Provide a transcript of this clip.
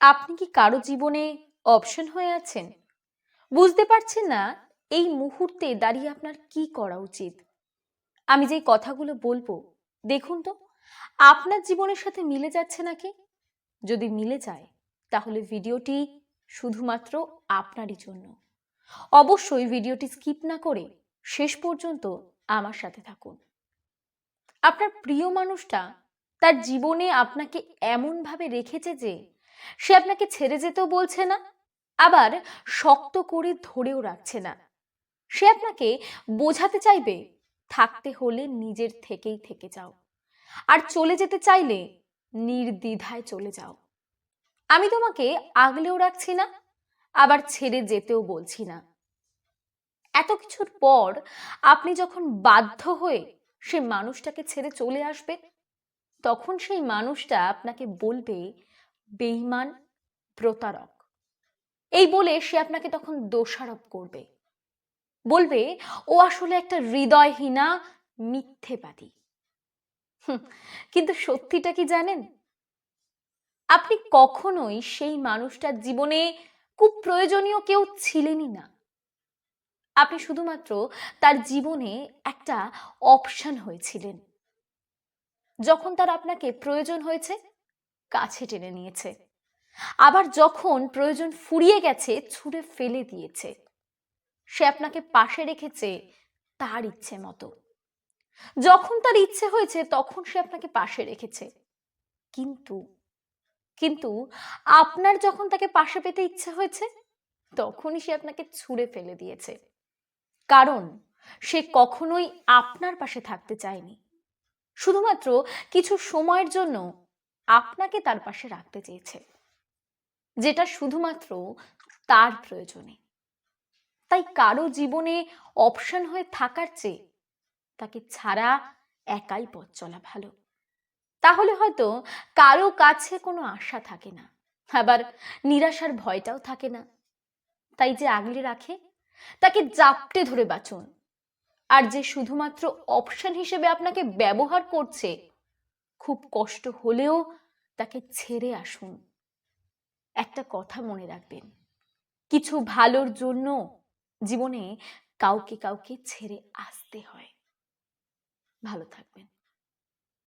আপনি কি কারও জীবনে অপশন হয়ে আছেন? বুঝতে পারছেন না এই মুহূর্তে দাঁড়িয়ে আপনার কি করা উচিত? আমি যেই কথাগুলো বলব, দেখুন তো, আপনার জীবনের সাথে মিলে যাচ্ছে নাকি যদি মিলে যায়, তাহলে ভিডিওটি শুধুমাত্র আপনারই জন্য। অবশ্যই ভিডিওটি স্কিপ না করে শেষ পর্যন্ত আমার সাথে থাকুন। আপনার প্রিয় মানুষটা তার জীবনে আপনাকে এমনভাবে রেখেছে যে সে আপনাকে ছেড়ে যেতেও বলছে না, আবার শক্ত করে ধরেও রাখছে না। সে আপনাকে বোঝাতে চাইবে, থাকতে হলে নিজের থেকেই থেকে যাও। আর চলে যেতে চাইলে নির্দ্বিধায় চলে যাও। আমি তোমাকে আগলেও রাখছি না, আবার ছেড়ে যেতেও বলছি না। এত কিছুর পর আপনি যখন বাধ্য হয়ে সে মানুষটাকে ছেড়ে চলে আসবে, তখন সেই মানুষটা আপনাকে বলবে বেইমান প্রতারক। এই বলে সে আপনাকে তখন দোষারোপ করবে। বলবে, ও আসলে একটা হৃদয়হীনা মিথ্যেবাদী। কিন্তু সত্যিটা কি জানেন? আপনি কখনোই সেই মানুষটার জীবনে খুব প্রয়োজনীয় কেউ ছিলেনই না। আপনি শুধুমাত্র তার জীবনে একটা অপশন হয়েছিলেন। যখন তার আপনাকে প্রয়োজন হয়েছে কাছে টেনে নিয়েছে। আবার যখন প্রয়োজন ফুরিয়ে গেছে, ছুঁড়ে ফেলে দিয়েছে। সে আপনাকে পাশে রেখেছে তার ইচ্ছে মতো। যখন তার ইচ্ছে হয়েছে, তখন সে আপনাকে পাশে রেখেছে। কিন্তু কিন্তু আপনার যখন তাকে পাশে পেতে ইচ্ছে হয়েছে, তখনই সে আপনাকে ছুঁড়ে ফেলে দিয়েছে। কারণ, সে কখনোই আপনার পাশে থাকতে চায়নি। শুধুমাত্র কিছু সময়ের জন্য আপনাকে তার পাশে রাখতে চেয়েছে, যেটা শুধুমাত্র তার প্রয়োজনে। তাই কারও জীবনে অপশন হয়ে থাকার চেয়ে তাকে ছাড়া একাই পথ চলা ভালো। তাহলে হয়তো কারও কাছে কোনো আশা থাকে না, আবার নিরাশার ভয়টাও থাকে না। তাই যে আগলে রাখে, তাকে জাপটে ধরে বাঁচুন। আর যে শুধুমাত্র অপশন হিসেবে আপনাকে ব্যবহার করছে খুব কষ্ট হলেও তাকে ছেড়ে আসুন। একটা কথা মনে রাখবেন, কিছু ভালোর জন্য জীবনে কাউকে কাউকে ছেড়ে আসতে হয়। ভালো থাকবেন।